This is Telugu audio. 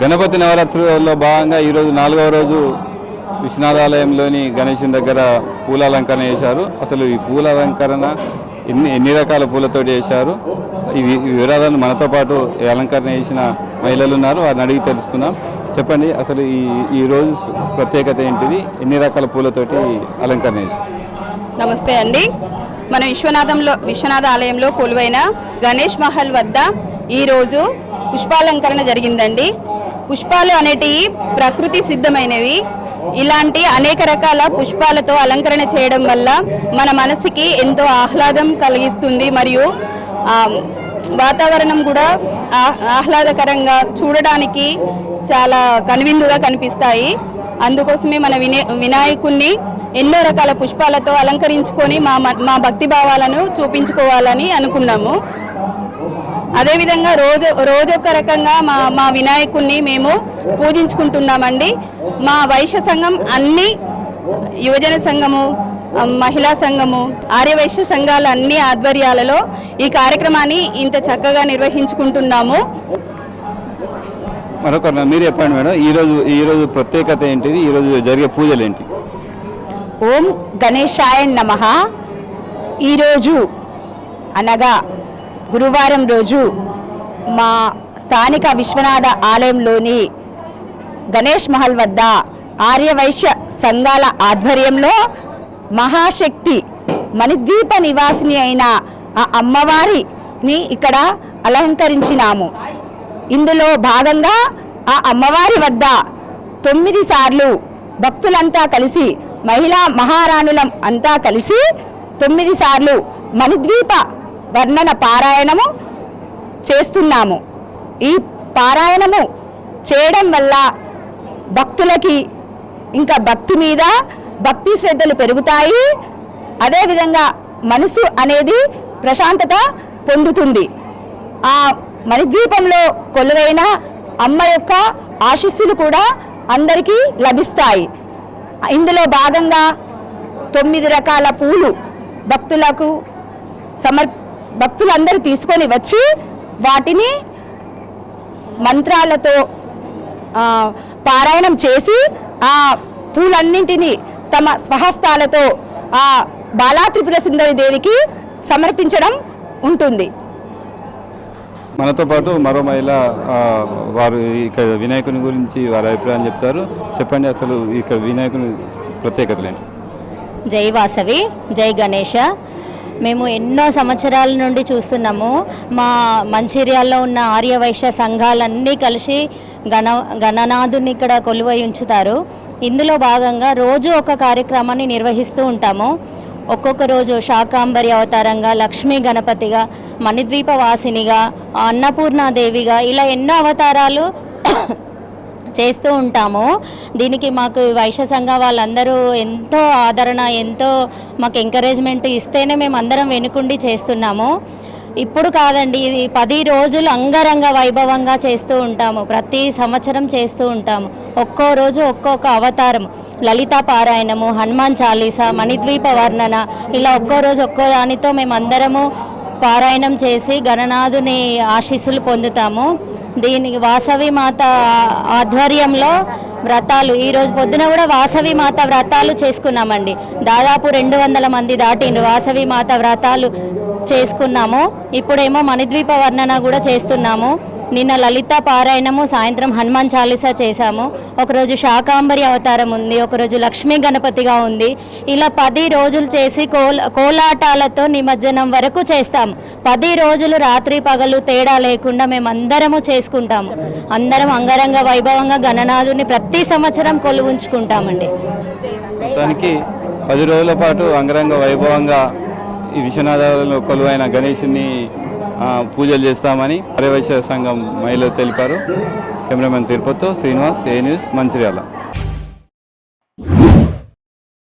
గణపతి నవరాత్రులలో భాగంగా ఈరోజు నాలుగవ రోజు విశ్వనాథాలయంలోని గణేశుని దగ్గర పూల అలంకరణ చేశారు. అసలు ఈ పూల అలంకరణ ఎన్ని ఎన్ని రకాల పూలతోటి చేశారు? ఈ వివరాలను మనతో పాటు అలంకరణ చేసిన మహిళలు ఉన్నారు. వారిని అడిగి తెలుసుకుందాం. చెప్పండి అసలు ఈ ఈరోజు ప్రత్యేకత ఏంటిది? ఎన్ని రకాల పూలతోటి అలంకరణ చేశారు? నమస్తే అండి. మన విశ్వనాథంలో విశ్వనాథ ఆలయంలో కొలువైన గణేష్ మహల్ వద్ద ఈరోజు పుష్పాలంకరణ జరిగిందండి. పుష్పాలు అనేటివి ప్రకృతి సిద్ధమైనవి. ఇలాంటి అనేక రకాల పుష్పాలతో అలంకరణ చేయడం వల్ల మన మనసుకి ఎంతో ఆహ్లాదం కలిగిస్తుంది. మరియు వాతావరణం కూడా ఆహ్లాదకరంగా చూడడానికి చాలా కనువిందుగా కనిపిస్తాయి. అందుకోసమే మన వినే వినాయకుణ్ణి ఎన్నో రకాల పుష్పాలతో అలంకరించుకొని మా మా భక్తి భావాలను చూపించుకోవాలని అనుకున్నాము. అదేవిధంగా రోజు రోజొక రకంగా మా మా వినాయకుణ్ణి మేము పూజించుకుంటున్నామండి. మా వైశ్య సంఘం అన్ని యువజన సంఘము మహిళా సంఘము ఆర్యవైశ్య సంఘాల అన్ని ఆధ్వర్యాలలో ఈ కార్యక్రమాన్ని ఇంత చక్కగా నిర్వహించుకుంటున్నాము. మరొక మీరు చెప్పండి మేడం ఈరోజు ఈరోజు ప్రత్యేకత ఏంటిది? ఈరోజు జరిగే పూజలు ఏంటి? ఓం గణేశాయ నమ. ఈరోజు అనగా గురువారం రోజు మా స్థానిక విశ్వనాథ ఆలయంలోని గణేష్ మహల్ వద్ద ఆర్యవైశ్య సంఘాల ఆధ్వర్యంలో మహాశక్తి మణిద్వీప నివాసిని అయిన ఆ అమ్మవారిని ఇక్కడ అలంకరించినాము. ఇందులో భాగంగా ఆ అమ్మవారి వద్ద తొమ్మిది సార్లు భక్తులంతా కలిసి మహిళా మహారాణులం అంతా కలిసి తొమ్మిది సార్లు మణిద్వీప వర్ణన పారాయణము చేస్తున్నాము. ఈ పారాయణము చేయడం వల్ల భక్తులకి ఇంకా భక్తి మీద భక్తి శ్రద్ధలు పెరుగుతాయి. అదేవిధంగా మనసు అనేది ప్రశాంతత పొందుతుంది. ఆ మణిద్వీపంలో కొలువైన అమ్మ యొక్క ఆశీస్సులు కూడా అందరికీ లభిస్తాయి. ఇందులో భాగంగా తొమ్మిది రకాల పూలు భక్తులకు సమర్ భక్తులందరూ తీసుకొని వచ్చి వాటిని మంత్రాలతో ఆ, పారాయణం చేసి ఆ పూలన్నింటినీ తమ స్వహస్తాలతో ఆ బాలా త్రిపుర సుందరి దేవికి సమర్పించడం ఉంటుంది. మనతో పాటు మరో మహిళ వారు ఇక్కడ వినాయకుని గురించి వారి అభిప్రాయం చెప్తారు. చెప్పండి అసలు ఇక్కడ వినాయకుని ప్రత్యేకతలు ఏంటి? జై వాసవి జై గణేష మేము ఎన్నో సంవత్సరాల నుండి చూస్తున్నాము. మా మంచిర్యాల్లో ఉన్న ఆర్యవైశ్య సంఘాలన్నీ కలిసి గణ గణనాథుని ఇక్కడ కొలువై ఉంచుతారు. ఇందులో భాగంగా రోజు ఒక కార్యక్రమాన్ని నిర్వహిస్తూ ఉంటాము. ఒక్కొక్క రోజు శాకాంబరి అవతారంగా లక్ష్మీ గణపతిగా మణిద్వీప వాసినిగా అన్నపూర్ణాదేవిగా ఇలా ఎన్నో అవతారాలు చేస్తూ ఉంటాము. దీనికి మాకు వైశ్య సంఘ వాళ్ళందరూ ఎంతో ఆదరణ ఎంతో మాకు ఎంకరేజ్మెంట్ ఇస్తేనే మేము అందరం వెనుకుండి చేస్తున్నాము. ఇప్పుడు కాదండి ఇది పది రోజులు అంగరంగ వైభవంగా చేస్తూ ఉంటాము. ప్రతి సంవత్సరం చేస్తూ ఉంటాము. ఒక్కో రోజు ఒక్కొక్క అవతారం. లలిత పారాయణము హనుమాన్ చాలీసా మణిద్వీప వర్ణన ఇలా ఒక్కో రోజు ఒక్కో దానితో మేము అందరము పారాయణం చేసి గణనాథుని ఆశీస్సులు పొందుతాము. దీనికి వాసవి మాత ఆధ్వర్యంలో వ్రతాలు. ఈరోజు పొద్దున కూడా వాసవి మాత వ్రతాలు చేసుకున్నామండి. దాదాపు రెండు వందల మంది దాటిండ్రు. వాసవి మాత వ్రతాలు చేసుకున్నాము. ఇప్పుడేమో మణిద్వీప వర్ణన కూడా చేస్తున్నాము. నిన్న లలిత పారాయణము సాయంత్రం హనుమాన్ చాలీసా చేశాము. ఒకరోజు శాకాంబరి అవతారం ఉంది ఒకరోజు లక్ష్మీ గణపతిగా ఉంది. ఇలా పది రోజులు చేసి కోల కోలాటాలతో నిమజ్జనం వరకు చేస్తాము పది రోజులు రాత్రి పగలు తేడా లేకుండా మేము అందరము చేసుకుంటాము. అందరం అంగరంగ వైభవంగా గణనాథుని ప్రతి సంవత్సరం కొలువుంచుకుంటామండి మొత్తానికి పది రోజుల పాటు అంగరంగ వైభవంగా ఈ విశ్వనాథంలో కొలువైన గణేషుని పూజలు చేస్తామని ఆర్యవైశ్య సంఘం మహిళలు తెలిపారు. కెమెరామెన్ తిరుపతితో శ్రీనివాస్ ఏ న్యూస్ మంచిర్యాల.